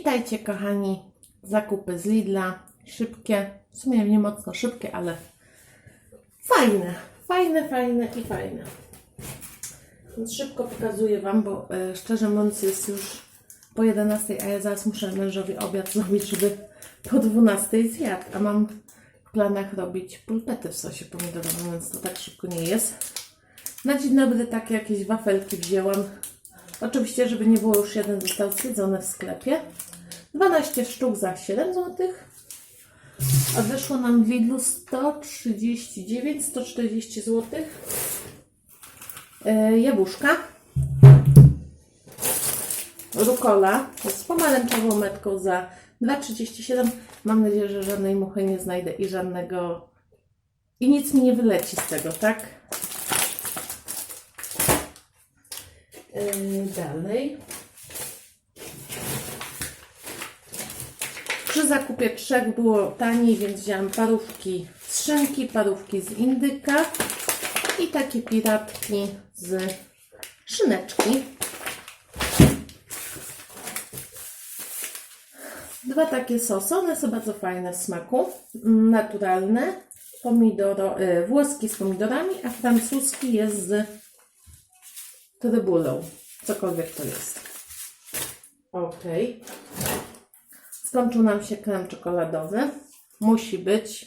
Witajcie kochani, zakupy z Lidla, szybkie, w sumie nie mocno szybkie, ale fajne, fajne, fajne i fajne. Więc szybko pokazuję Wam, bo e, szczerze mówiąc jest już po 11, a ja zaraz muszę mężowi obiad zrobić, żeby po 12 zjadł, a mam w planach robić pulpety w sosie pomidorowym, więc to tak szybko nie jest. Na dzień dobry takie jakieś wafelki wzięłam. Oczywiście, żeby nie było już jeden został zjedzony w sklepie. 12 sztuk za 7 zł. A wyszło nam w Lidlu 139, 140 zł. E, jabłuszka. Rukola z pomarańczową metką za 2,37. Mam nadzieję, że żadnej muchy nie znajdę i żadnego... I nic mi nie wyleci z tego, tak? Yy, dalej. Zakupie trzech było taniej, więc wziąłam parówki z szynki, parówki z indyka i takie piratki z szyneczki. Dwa takie sosy, one są bardzo fajne w smaku, mm, naturalne, pomidoro, y, włoski z pomidorami, a francuski jest z trybulą, cokolwiek to jest. Ok. Skończył nam się krem czekoladowy. Musi być.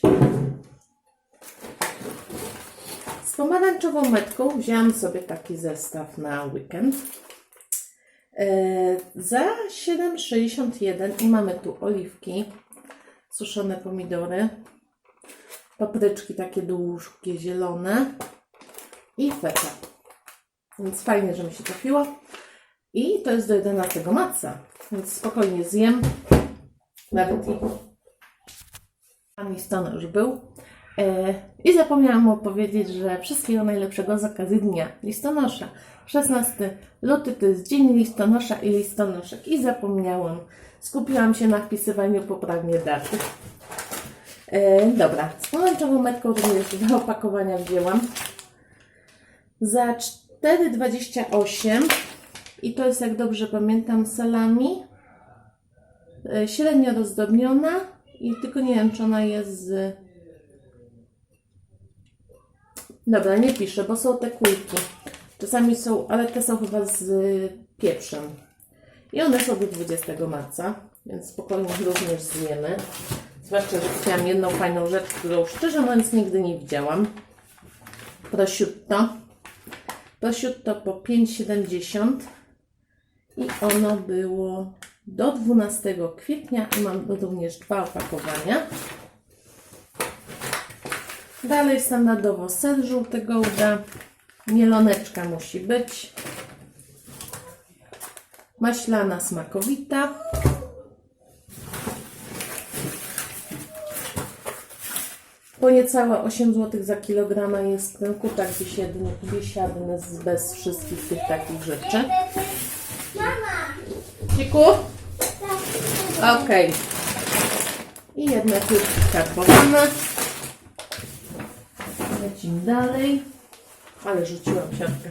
Z pomarańczową metką wzięłam sobie taki zestaw na weekend. E, za 7,61 i mamy tu oliwki, suszone pomidory, papryczki takie dłużkie, zielone i feta. Więc fajnie, że mi się trafiło. I to jest do 11 marca, więc spokojnie zjem. Nawet i pan listona już był. E, I zapomniałam opowiedzieć, że wszystkiego najlepszego z okazji dnia listonosza. 16 luty to jest dzień listonosza i listonoszek. I zapomniałam. Skupiłam się na wpisywaniu poprawnie daty. E, dobra, z pomarańczową metką również dwa opakowania wzięłam. Za 4,28 i to jest, jak dobrze pamiętam, salami. E, Średnio rozdrobniona i tylko nie wiem, czy ona jest z... Dobra, nie piszę, bo są te kulki. Czasami są, ale te są chyba z pieprzem. I one są do 20 marca, więc spokojnie również zjemy. Zwłaszcza, że chciałam jedną fajną rzecz, którą szczerze mówiąc nigdy nie widziałam. Prosciutto. Prosciutto po 5,70 i ono było do 12 kwietnia i mam również dwa opakowania. Dalej standardowo ser żółty gouda, mieloneczka musi być, maślana smakowita, po niecałe 8 zł za kilograma. Jest ten kurczak biesiadny, biesiadny bez wszystkich tych takich rzeczy. Ciku? Okej. I jedne kulki karbowane. Lecimy dalej. Ale rzuciłam siatkę.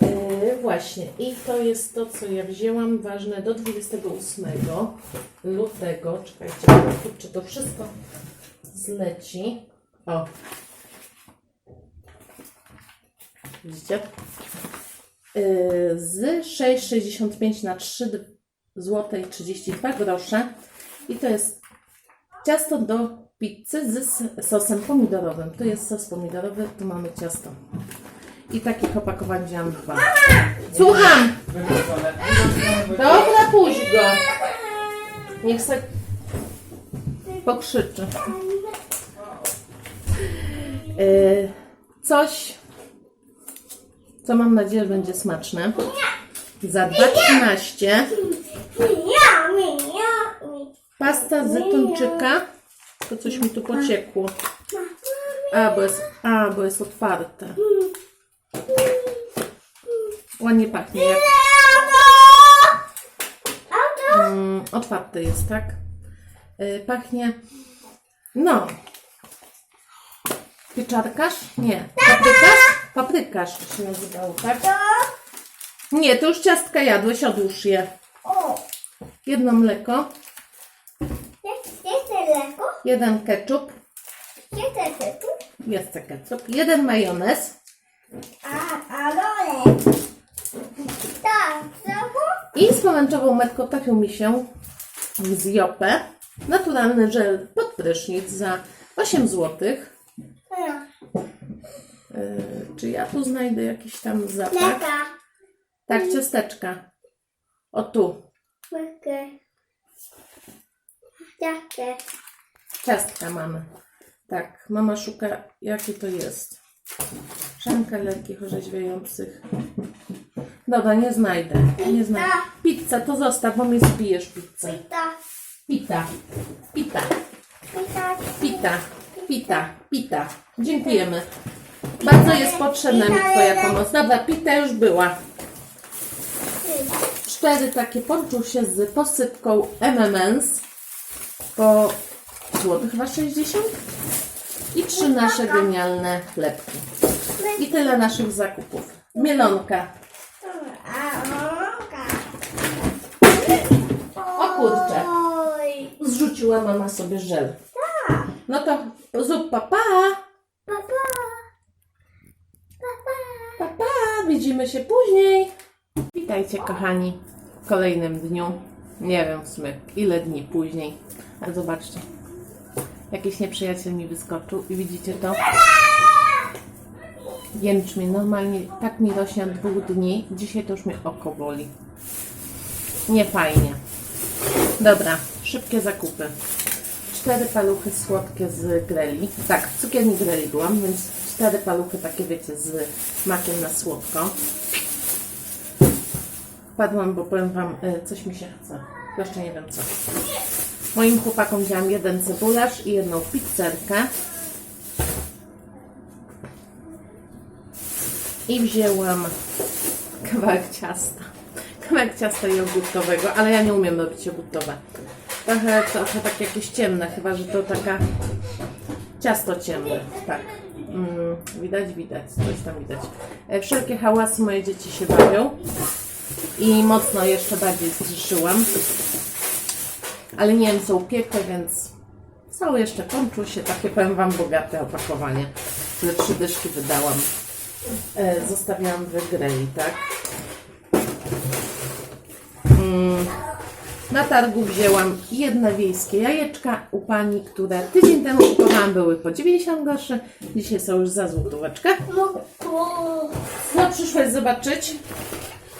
Yy, właśnie. I to jest to, co ja wzięłam. Ważne do 28 lutego. Czekajcie, kurczę, to wszystko zleci. O. Widzicie? Yy, z 6,65 na 3 zł 32 grosze i to jest ciasto do pizzy z sosem pomidorowym. Tu jest sos pomidorowy, tu mamy ciasto. I takich opakowań wziąłam dwa. Słucham! Dobra, puść go! Niech se pokrzyczy. Yy, coś, co mam nadzieję będzie smaczne. Za 2,13 pasta z tuńczyka. To coś mi tu pociekło. A, bo jest, a, bo jest otwarte. Ładnie pachnie. Jak, mm, otwarte jest, tak? Yy, pachnie. No. Pieczarkasz? Nie. Paprykarz? Paprykarz to się nazywało, tak? Nie, to już ciastka jadłeś, odłóż je. O, jedno mleko, Jest leko, jeden ketchup, jest tytuł, jest ketchup, jeden majonez, a, a dole. Tak, znowu? I z pomarańczową metką trafił mi się z Jopę naturalny żel pod prysznic za 8 zł. No, czy ja tu znajdę jakiś tam zapach? leka. Tak, ciasteczka. O tu, Łykę. Jakie? ciastka mamy. Tak, mama szuka, jakie to jest. Szanka lekkich orzeźwiających. Dobra, nie znajdę. Nie znajdę. Pizza, to zostaw, bo mi zbijesz pizzę. Pita, Pita, pita. pita, Pita, pita, pita. Dziękujemy. Bardzo jest potrzebna mi Twoja pomoc. Dobra, pita już była. Cztery takie ponczusie z posypką M&M's po złoty chyba 60 i trzy nasze genialne chlebki. I tyle naszych zakupów. Mielonka. O kurczę, zrzuciła mama sobie żel. No to zrób papa. papa, papa. Papa, widzimy się później. Witajcie kochani w kolejnym dniu. Nie wiem w sumie ile dni później. Ale zobaczcie. Jakiś nieprzyjaciel mi wyskoczył i widzicie to? Jęczmień. Normalnie tak mi rośnie od dwóch dni. Dzisiaj to już mnie oko boli. Nie fajnie. Dobra, szybkie zakupy. Cztery paluchy słodkie z greli. Tak, w cukierni greli byłam, więc cztery paluchy takie wiecie z makiem na słodko. Padłam, bo powiem Wam, y, coś mi się chce. Jeszcze nie wiem co. Moim chłopakom wzięłam jeden cebularz i jedną pizzerkę. I wzięłam kawałek ciasta. Kawałek ciasta jogurtowego, ale ja nie umiem robić jogurtowe. Trochę, trochę tak jakieś ciemne, chyba że to taka ciasto ciemne. Tak. Mm, widać, widać, coś tam widać. E, Wszelkie hałasy moje dzieci się bawią i mocno jeszcze bardziej zrzeszyłam. Ale nie wiem, są piekłe, więc są jeszcze się takie powiem Wam bogate opakowanie. Tyle trzy dyszki wydałam. E, zostawiałam w greli, tak? Na targu wzięłam jedne wiejskie jajeczka u pani, które tydzień temu kupowałam, były po 90 groszy. Dzisiaj są już za złotóweczkę. No, przyszłaś zobaczyć.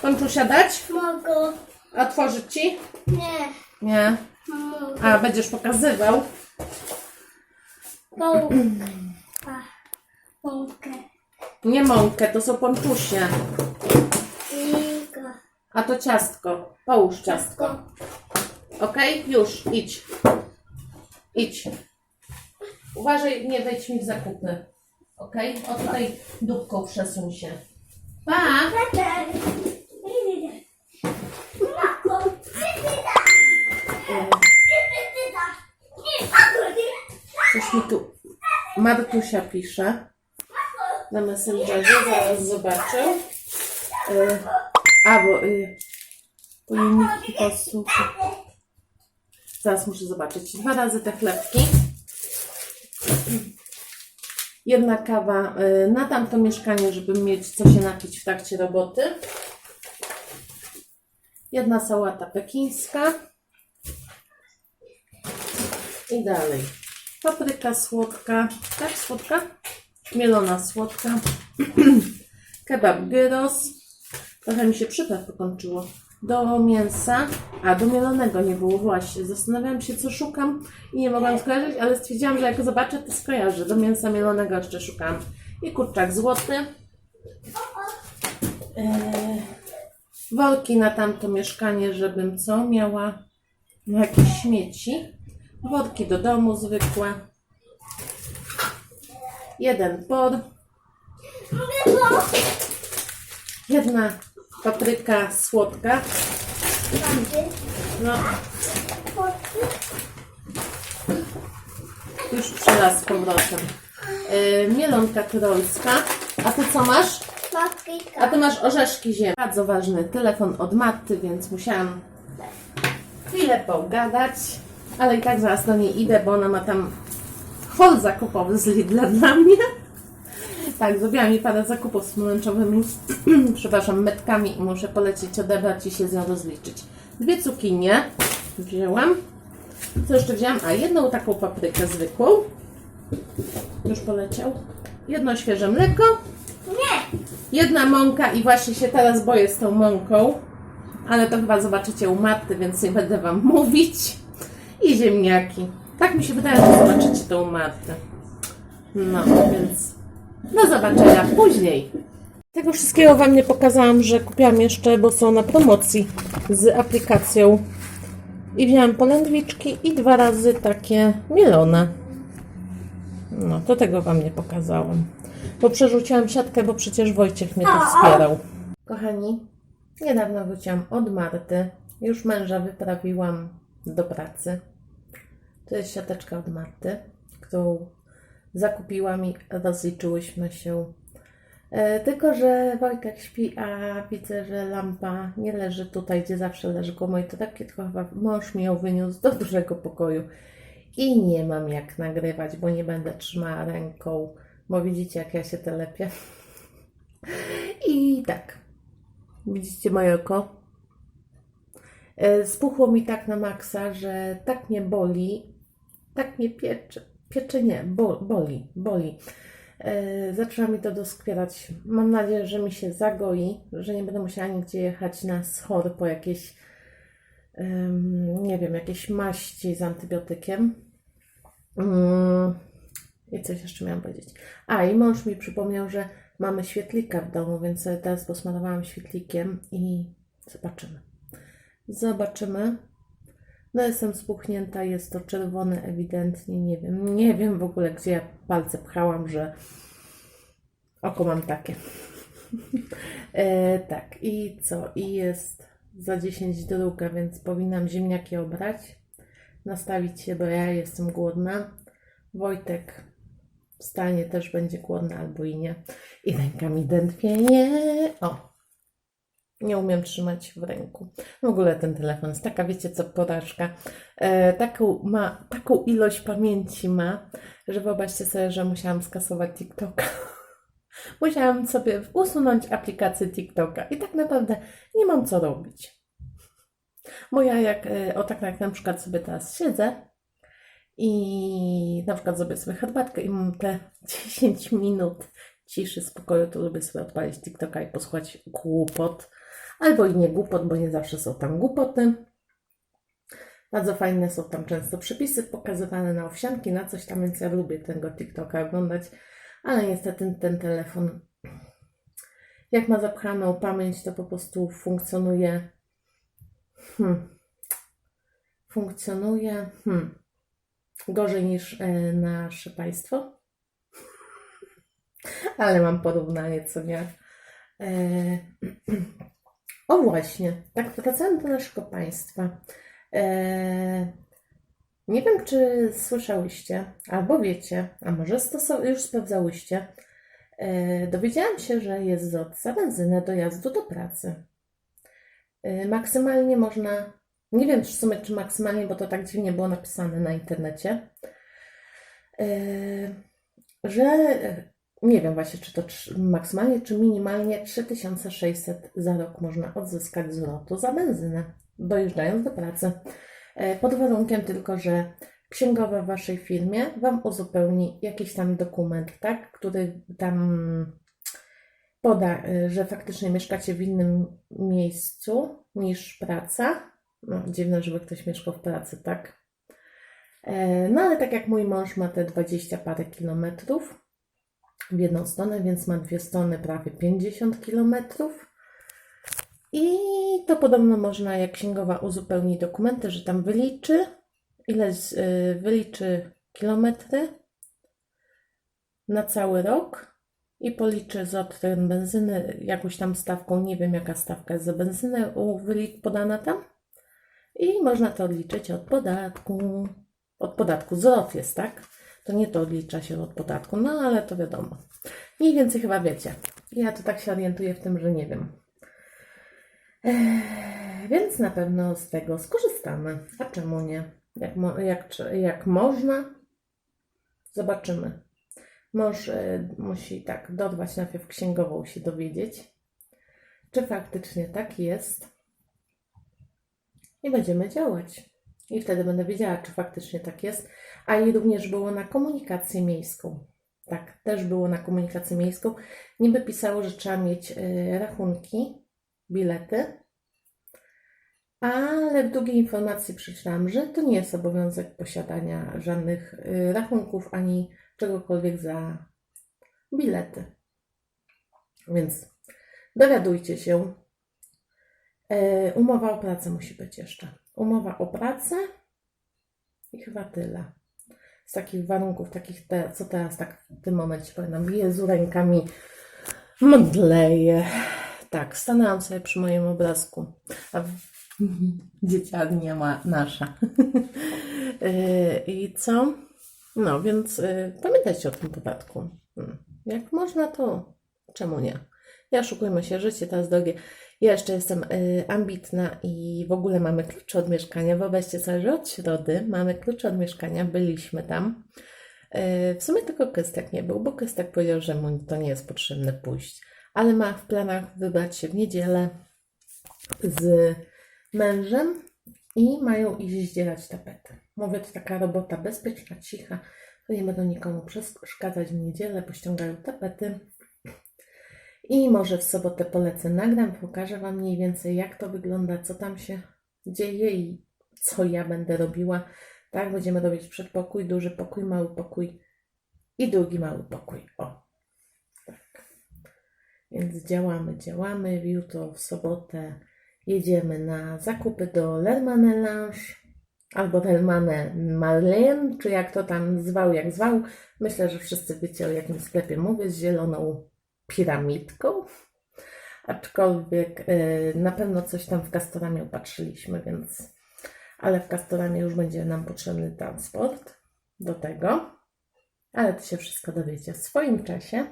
Ponczusia dać? mogę. A tworzyć Ci? Nie, Nie. A, będziesz pokazywał. Mogę. Nie mąkę, to są ponczusie. A to ciastko. Połóż ciastko. Okej? Już, idź. Idź. Uważaj, nie wejdź mi w zakupy. Okej? O tutaj dupką przesuń się. Pa! Coś mi tu Martusia pisze na Messengerze, zaraz zobaczę. A, bo y, pojemniki. Zaraz muszę zobaczyć. Dwa razy te chlebki. Jedna kawa y, na tamto mieszkanie, żeby mieć co się napić w trakcie roboty. Jedna sałata pekińska. I dalej. Papryka słodka. Tak, słodka? Mielona słodka. Kebab gyros. Trochę mi się przypraw pokończyło. Do mięsa, a do mielonego nie było właśnie. Zastanawiałam się, co szukam i nie mogłam skojarzyć, ale stwierdziłam, że jak zobaczę, to skojarzę. Do mięsa mielonego jeszcze szukam. I kurczak złoty. Eee, worki na tamto mieszkanie, żebym co? Miała no, jakieś śmieci. Worki do domu zwykłe. Jeden por. Jedna papryka słodka. No, już przyraz z powrotem. Yy, mielonka królska. A ty co masz? A ty masz orzeszki ziemne. Bardzo ważny telefon od Matty, więc musiałam chwilę pogadać, ale i tak zaraz do niej idę, bo ona ma tam hol zakupowy z Lidla dla mnie. Tak, zrobiłam mi parę zakupów z pomarańczowymi, przepraszam, metkami i muszę polecieć odebrać i się z nią rozliczyć. Dwie cukinie wzięłam. Co jeszcze wzięłam? A jedną taką paprykę zwykłą. Już poleciał. Jedno świeże mleko. Nie! Jedna mąka i właśnie się teraz boję z tą mąką. Ale to chyba zobaczycie u Marty, więc nie będę Wam mówić. I ziemniaki. Tak mi się wydaje, że zobaczycie to u Marty. No, więc do zobaczenia później. Tego wszystkiego Wam nie pokazałam, że kupiłam jeszcze, bo są na promocji z aplikacją. I wziąłem polędwiczki i dwa razy takie mielone. No, to tego Wam nie pokazałam. Bo przerzuciłam siatkę, bo przecież Wojciech mnie tu wspierał. Kochani, niedawno wróciłam od Marty. Już męża wyprawiłam do pracy. To jest siateczka od Marty, którą zakupiłam i rozliczyłyśmy się. E, tylko, że Wojtek śpi, a widzę, że lampa nie leży tutaj, gdzie zawsze leży koło mojej torebki, tylko chyba mąż mi ją wyniósł do dużego pokoju. I nie mam jak nagrywać, bo nie będę trzymała ręką, bo widzicie, jak ja się telepię. I tak. Widzicie moje oko? E, Spuchło mi tak na maksa, że tak mnie boli, tak mnie piecze. Piecze nie, bo, boli, boli. E, zaczęła mi to doskwierać. Mam nadzieję, że mi się zagoi, że nie będę musiała nigdzie jechać na schor po jakieś, nie wiem, jakieś maści z antybiotykiem. Mm, I coś jeszcze miałam powiedzieć. A, i mąż mi przypomniał, że mamy świetlika w domu, więc teraz posmarowałam świetlikiem i zobaczymy. Zobaczymy. No jestem spuchnięta, jest to czerwone ewidentnie, nie wiem, nie wiem w ogóle gdzie ja palce pchałam, że oko mam takie. e, tak, i co? I jest za 10 druga, więc powinnam ziemniaki obrać, nastawić się, bo ja jestem głodna. Wojtek wstanie, też będzie głodny albo i nie. I ręka mi dętwie, nie. O, nie umiem trzymać w ręku. W ogóle ten telefon jest taka, wiecie co, porażka. E, taką, ma, taką ilość pamięci ma, że wyobraźcie sobie, że musiałam skasować TikToka. musiałam sobie usunąć aplikację TikToka i tak naprawdę nie mam co robić. Bo ja jak, e, o tak jak na przykład sobie teraz siedzę i na przykład zrobię sobie herbatkę i mam te 10 minut ciszy, spokoju, to lubię sobie odpalić TikToka i posłuchać głupot albo i nie głupot, bo nie zawsze są tam głupoty. Bardzo fajne są tam często przepisy pokazywane na owsianki, na coś tam, więc ja lubię tego TikToka oglądać, ale niestety ten telefon, jak ma zapchaną pamięć, to po prostu funkcjonuje. Hmm, funkcjonuje hmm, gorzej niż e, nasze państwo. Ale mam porównanie, co nie. E, o właśnie, tak wracając do naszego państwa. E, nie wiem, czy słyszałyście, albo wiecie, a może już sprawdzałyście. E, dowiedziałam się, że jest ZOT za benzynę dojazdu do pracy. Maksymalnie można, nie wiem w sumie, czy maksymalnie, bo to tak dziwnie było napisane na internecie, że nie wiem właśnie, czy to maksymalnie, czy minimalnie 3600 za rok można odzyskać zwrotu za benzynę, dojeżdżając do pracy. E, Pod warunkiem tylko, że księgowa w Waszej firmie Wam uzupełni jakiś tam dokument, tak, który tam poda, e, że faktycznie mieszkacie w innym miejscu niż praca. No, dziwne, żeby ktoś mieszkał w pracy, tak? E, No ale tak jak mój mąż ma te 20 parę kilometrów, w jedną stronę, więc ma dwie strony prawie 50 km. I to podobno można, jak księgowa uzupełni dokumenty, że tam wyliczy, ile z- y, wyliczy kilometry na cały rok i policzy za ten benzyny jakąś tam stawką, nie wiem jaka stawka jest za benzynę podana tam. I można to odliczyć od podatku. Od podatku zwrot jest, tak? To nie to odlicza się od podatku, no ale to wiadomo. Mniej więcej chyba wiecie. Ja to tak się orientuję w tym, że nie wiem. Więc na pewno z tego skorzystamy. A czemu nie? Jak, mo- jak, jak można, zobaczymy. Mąż e, musi tak dorwać najpierw księgową się dowiedzieć, czy faktycznie tak jest. I będziemy działać. I wtedy będę wiedziała, czy faktycznie tak jest. A i również było na komunikację miejską. Tak, też było na komunikację miejską. Niby pisało, że trzeba mieć e, rachunki, bilety, ale w drugiej informacji przeczytałam, że to nie jest obowiązek posiadania żadnych y, rachunków ani czegokolwiek za bilety. Więc dowiadujcie się. E, Umowa o pracę musi być jeszcze. Umowa o pracę i chyba tyle. Z takich warunków, takich, te, co teraz tak w tym momencie pamiętam, Jezu rękami mdleję. Tak, stanęłam sobie przy moim obrazku. A w- dzieciarnia ma nasza. Yy, I co? No, więc yy, pamiętajcie o tym podatku. Hmm. Jak można, to czemu nie? Ja oszukujmy się, życie teraz drogie. Ja jeszcze jestem yy, ambitna i w ogóle mamy klucze od mieszkania. Wyobraźcie sobie, że od środy mamy klucze od mieszkania, byliśmy tam. Yy, w sumie tylko Krystek nie był, bo Krystek powiedział, że mu to nie jest potrzebne pójść. Ale ma w planach wybrać się w niedzielę z mężem i mają iść zdzierać tapety. Mówię, to taka robota bezpieczna, cicha, to nie będą nikomu przeszkadzać w niedzielę, bo ściągają tapety. I może w sobotę polecę, nagram, pokażę Wam mniej więcej jak to wygląda, co tam się dzieje i co ja będę robiła. Tak, będziemy robić przedpokój, duży pokój, mały pokój i drugi mały pokój. O, tak. Więc działamy, działamy. Jutro w sobotę jedziemy na zakupy do Lermanelange albo Lermane Marlene, czy jak to tam zwał, jak zwał. Myślę, że wszyscy wiecie o jakim sklepie mówię, z zieloną piramidką. Aczkolwiek y, na pewno coś tam w Castoramie opatrzyliśmy, więc ale w Castoramie już będzie nam potrzebny transport do tego. Ale to się wszystko dowiecie w swoim czasie.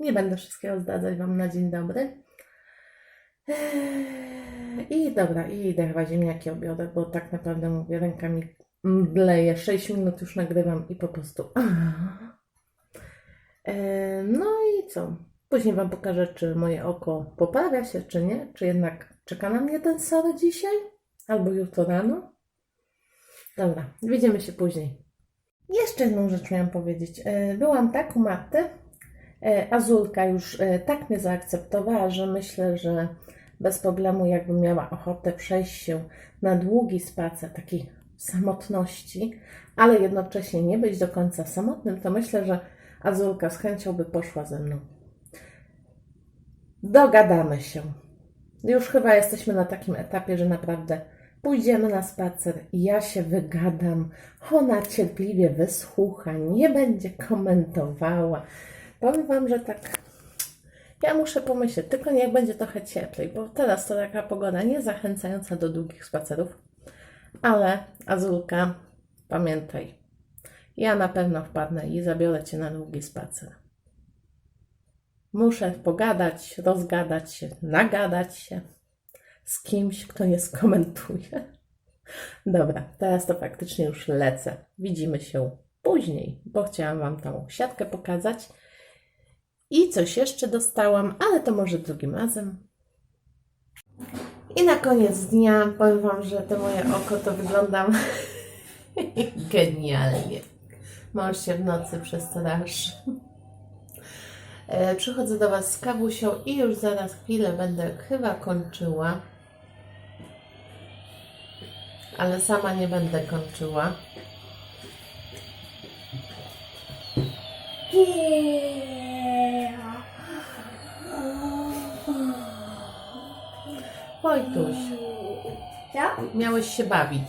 Nie będę wszystkiego zdradzać Wam na dzień dobry. Eee, I dobra, i idę chyba ziemniaki obiorę, bo tak naprawdę mówię, rękami mdleję. 6 minut już nagrywam i po prostu. Eee, No i co? Później Wam pokażę, czy moje oko poprawia się, czy nie. Czy jednak czeka na mnie ten sorry dzisiaj? Albo jutro rano? Dobra, widzimy się później. Jeszcze jedną rzecz miałam powiedzieć. E, Byłam tak u Marty. E, Azulka już e, tak mnie zaakceptowała, że myślę, że bez problemu, jakbym miała ochotę przejść się na długi spacer takiej samotności, ale jednocześnie nie być do końca samotnym, to myślę, że Azulka z chęcią by poszła ze mną. Dogadamy się. Już chyba jesteśmy na takim etapie, że naprawdę pójdziemy na spacer ja się wygadam. Ona cierpliwie wysłucha, nie będzie komentowała. Powiem Wam, że tak. Ja muszę pomyśleć, tylko niech będzie trochę cieplej, bo teraz to taka pogoda nie zachęcająca do długich spacerów. Ale Azulka, pamiętaj, ja na pewno wpadnę i zabiorę Cię na długi spacer. Muszę pogadać, rozgadać się, nagadać się z kimś, kto nie skomentuje. Dobra, teraz to faktycznie już lecę. Widzimy się później, bo chciałam Wam tą siatkę pokazać. I coś jeszcze dostałam, ale to może drugim razem. I na koniec dnia powiem Wam, że to moje oko to wyglądam genialnie. Mąż się w nocy przestraszy. E, Przychodzę do Was z kawusią i już zaraz chwilę będę chyba kończyła. Ale sama nie będę kończyła. Wojtuś, Ja? miałeś się bawić.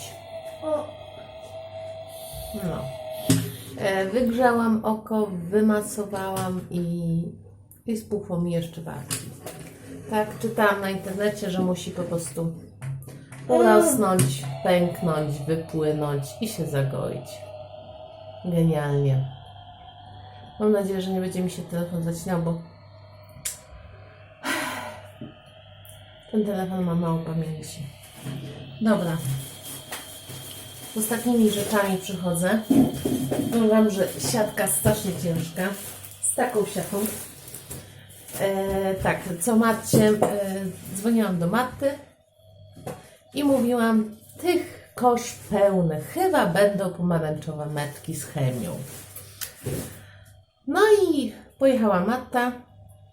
O, No. E, Wygrzałam oko, wymasowałam i, i spuchło mi jeszcze bardziej. Tak, czytałam na internecie, że musi po prostu urosnąć, pęknąć, wypłynąć i się zagoić. Genialnie. Mam nadzieję, że nie będzie mi się telefon zacinał, bo Ten telefon ma mało pamięci. Dobra. Z ostatnimi rzeczami przychodzę. Wam, że siatka strasznie ciężka. Z taką siatką. E, tak, co Matcie, e, dzwoniłam do Matty i mówiłam, tych kosz pełny, chyba będą pomarańczowe metki z chemią. No i pojechała Matta,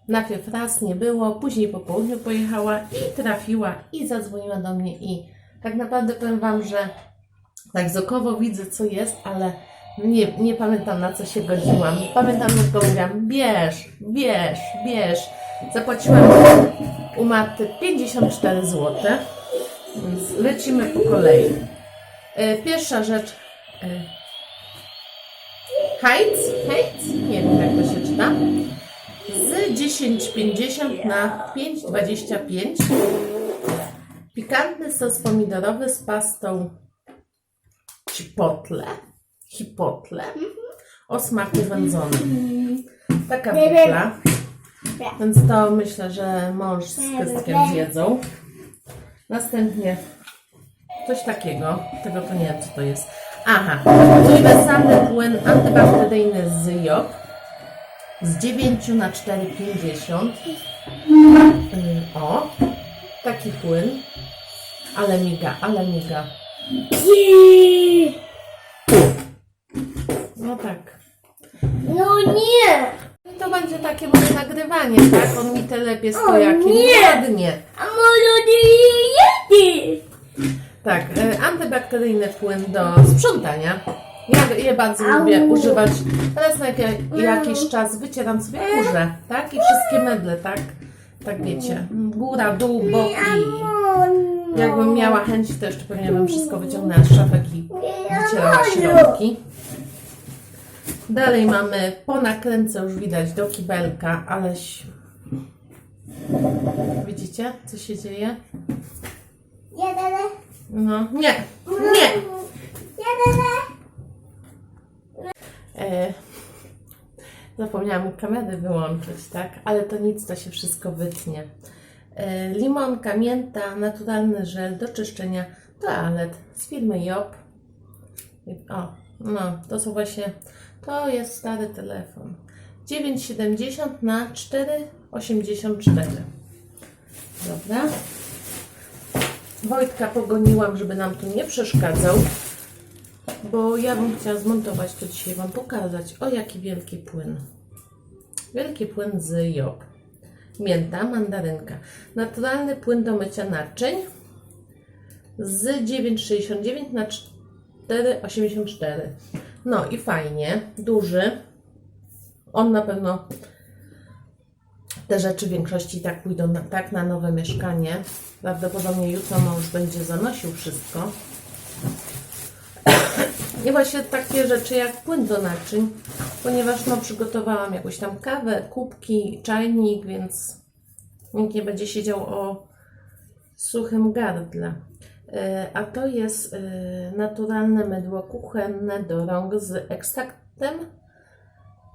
najpierw raz nie było, później po południu pojechała i trafiła i zadzwoniła do mnie i tak naprawdę powiem Wam, że tak z widzę co jest, ale nie, nie pamiętam na co się godziłam. Pamiętam tylko mówiłam, bierz, bierz, bierz. Zapłaciłam u Marty 54 zł. Więc lecimy po kolei. E, Pierwsza rzecz. Heights, Heights, nie wiem jak to się czyta. Z 10,50 na 5,25. Pikantny sos pomidorowy z pastą chipotle, chipotle o smaku wędzonym. Taka bukla. Więc to myślę, że mąż z pestkiem zjedzą. Następnie coś takiego. Tego to nie wiem, co to jest. Aha, uniwersalny płyn antybakteryjny z JOP z 9 na 4,50. Ym, O, taki płyn. Ale miga, ale miga. No tak. No nie! To będzie takie moje nagrywanie, tak? On mi telepie O, stojaki. nie! Ładnie. A może nie jedziesz? Tak, e, antybakteryjny płyn do sprzątania. Ja je bardzo Au. lubię używać. Teraz na jakiś czas wycieram sobie kurze, tak? I wszystkie meble, tak? Tak wiecie. Góra, dół, boki. Jakbym miała chęć, to jeszcze pewnie bym wszystko wyciągnęła z szafek i wycierała środki. Dalej mamy po nakręce już widać do kibelka, aleś... Widzicie, co się dzieje? Jeden, No, nie, nie! E, zapomniałam kamery wyłączyć, tak? Ale to nic, to się wszystko wytnie. E, limonka, mięta, naturalny żel do czyszczenia toalet z firmy Job. O, no, to są właśnie, to jest stary telefon. 9,70 na 4,84. Dobra. Wojtka pogoniłam, żeby nam tu nie przeszkadzał. Bo ja bym chciała zmontować to dzisiaj Wam pokazać. O jaki wielki płyn. Wielki płyn z Job. Mięta, mandarynka. Naturalny płyn do mycia naczyń z 9,69 na 4,84. No i fajnie, duży. On na pewno te rzeczy w większości tak pójdą na, tak na nowe mieszkanie. Prawdopodobnie jutro mąż będzie zanosił wszystko. I właśnie takie rzeczy jak płyn do naczyń, ponieważ no, przygotowałam jakąś tam kawę, kubki, czajnik, więc nikt nie będzie siedział o suchym gardle. E, A to jest e, naturalne mydło kuchenne do rąk z ekstraktem.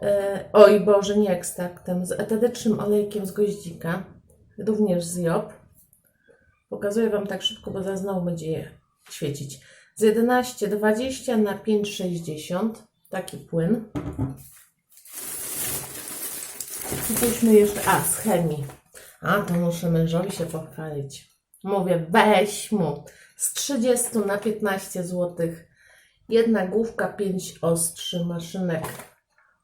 e, Oj Boże, nie ekstraktem, z eterycznym olejkiem z goździka, również z Job. Pokazuję Wam tak szybko, bo zaraz znowu będzie świecić z 11,20 na 5,60 taki płyn. Puśćmy jeszcze, a z chemii. A to muszę mężowi się pochwalić. Mówię, weź mu z 30 na 15 zł. Jedna główka, 5 ostrzy maszynek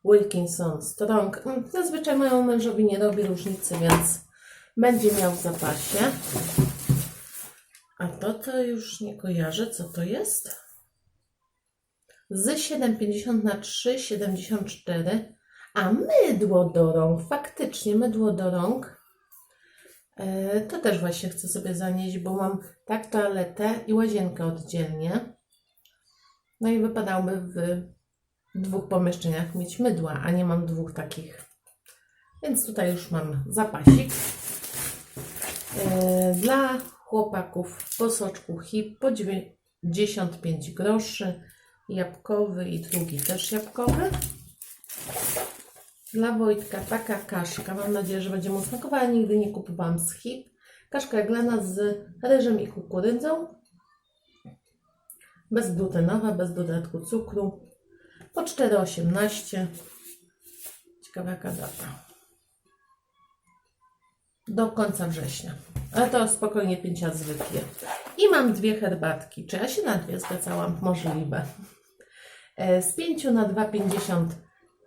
Wilkinson Strong. Mm, Zazwyczaj mojemu mężowi nie robi różnicy, więc będzie miał w zapasie. A to to już nie kojarzę, co to jest. Z 7,50 na 3,74. A mydło do rąk, faktycznie mydło do rąk. E, to też właśnie chcę sobie zanieść, bo mam tak toaletę i łazienkę oddzielnie. No i wypadałoby w dwóch pomieszczeniach mieć mydła, a nie mam dwóch takich. Więc tutaj już mam zapasik. E, Dla chłopaków po soczku hip po 95 groszy, jabłkowy i drugi też jabłkowy. Dla Wojtka taka kaszka, mam nadzieję, że będzie mu smakowała, nigdy nie kupowałam z hip. Kaszka jaglana z ryżem i kukurydzą. Bezglutenowa, bez dodatku cukru. Po 4,18. Ciekawa jaka data. Do końca września. Ale to spokojnie 5 razy. I mam dwie herbatki. Czy ja się na dwie zgadzałam? Możliwe. E, Z 5 na 2,50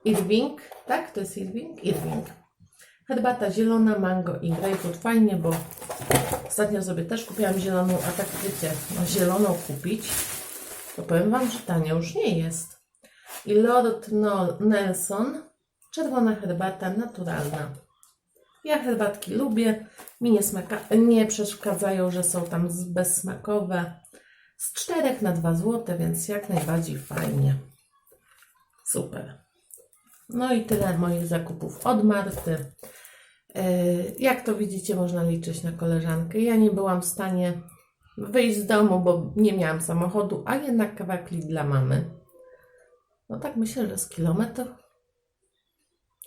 Irving. Tak? To jest Irving? Irving. Herbata zielona, mango i grapefruit. Fajnie, bo ostatnio sobie też kupiłam zieloną, a tak wiecie, no zieloną kupić, to powiem Wam, że tania już nie jest. I Lord Nelson, czerwona herbata naturalna. Ja herbatki lubię, mi nie, smaka, nie przeszkadzają, że są tam bezsmakowe. Z 4 na 2 zł, więc jak najbardziej fajnie. Super. No i tyle moich zakupów od Marty. Yy, Jak to widzicie, można liczyć na koleżankę. Ja nie byłam w stanie wyjść z domu, bo nie miałam samochodu, a jednak kawałek dla mamy. No tak myślę, że z kilometr.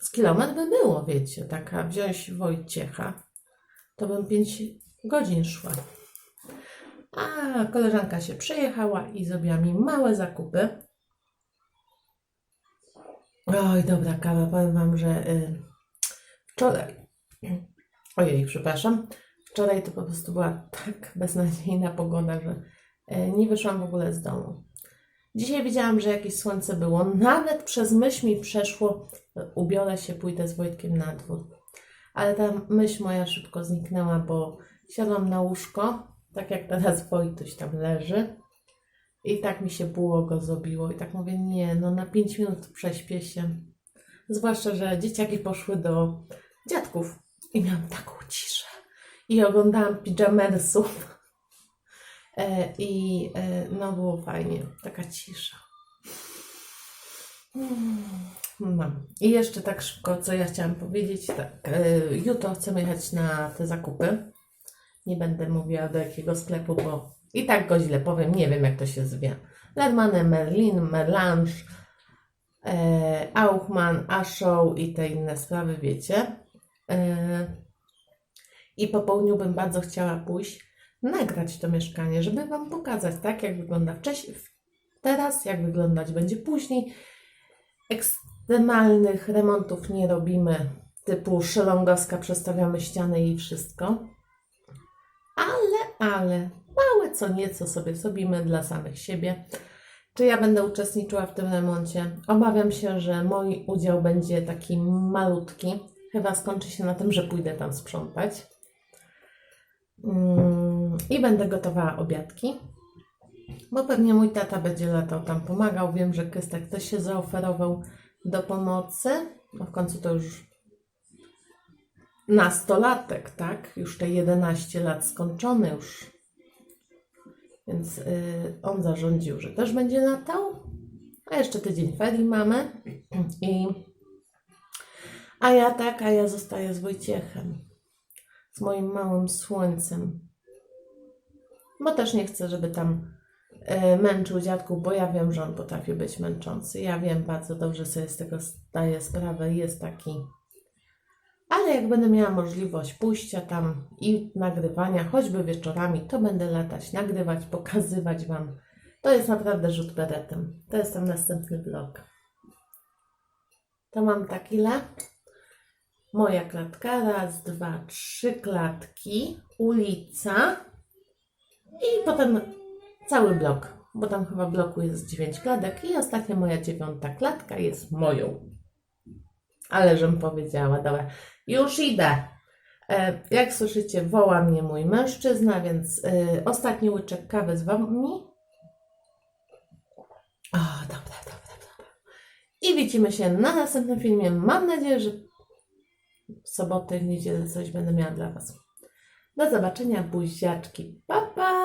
Z kilometr by było, wiecie, taka wziąć Wojciecha, to bym 5 godzin szła. A koleżanka się przejechała i zrobiła mi małe zakupy. Oj, dobra kawa, powiem Wam, że y, wczoraj, ojej, przepraszam, wczoraj to po prostu była tak beznadziejna pogoda, że y, nie wyszłam w ogóle z domu. Dzisiaj wiedziałam, że jakieś słońce było, nawet przez myśl mi przeszło, y, ubiorę się, pójdę z Wojtkiem na dwór. Ale ta myśl moja szybko zniknęła, bo siadłam na łóżko, tak jak teraz Wojtuś tam leży. I tak mi się błogo zrobiło. I tak mówię, nie, no na 5 minut prześpię się. Zwłaszcza, że dzieciaki poszły do dziadków. I miałam taką ciszę. I oglądałam pijamersów. E, I e, no było fajnie. Taka cisza. Mm, No. I jeszcze tak szybko, co ja chciałam powiedzieć. Tak, e, jutro chcemy jechać na te zakupy. Nie będę mówiła do jakiego sklepu, bo i tak go źle powiem, nie wiem jak to się zwie. Lermane, Merlin, Merlange, e, Auchman, Ashow i te inne sprawy, wiecie. E, I po południu bym bardzo chciała pójść, nagrać to mieszkanie, żeby Wam pokazać, tak jak wygląda wcześniej, teraz, jak wyglądać będzie później. Ekstremalnych remontów nie robimy, typu szelongowska, przestawiamy ściany i wszystko. Ale, ale, małe co nieco sobie zrobimy dla samych siebie. Czy ja będę uczestniczyła w tym remoncie? Obawiam się, że mój udział będzie taki malutki. Chyba skończy się na tym, że pójdę tam sprzątać. Mm, I będę gotowała obiadki. Bo pewnie mój tata będzie latał tam pomagał. Wiem, że Krystek też się zaoferował do pomocy. No w końcu to już nastolatek, tak? Już te 11 lat skończony już. Więc y, on zarządził, że też będzie latał. A jeszcze tydzień ferii mamy. I a ja tak, a ja zostaję z Wojciechem. Z moim małym słońcem. Bo też nie chcę, żeby tam y, męczył dziadków, bo ja wiem, że on potrafi być męczący. Ja wiem, bardzo dobrze sobie z tego zdaję sprawę. Jest taki ale jak będę miała możliwość pójścia tam i nagrywania, choćby wieczorami, to będę latać, nagrywać, pokazywać Wam. To jest naprawdę rzut beretem. To jest tam następny vlog. To mam tak ile? Moja klatka, raz, dwa, trzy klatki, ulica i potem cały blok, bo tam chyba bloku jest dziewięć klatek i ostatnia moja dziewiąta klatka jest moją. Ale żem powiedziała, dobra. Już idę. E, Jak słyszycie, woła mnie mój mężczyzna, więc e, ostatni łyczek kawy z wami. O, dobra, dobra, dobra. I widzimy się na następnym filmie. Mam nadzieję, że w sobotę, w niedzielę coś będę miała dla Was. Do zobaczenia, buziaczki. Pa, pa!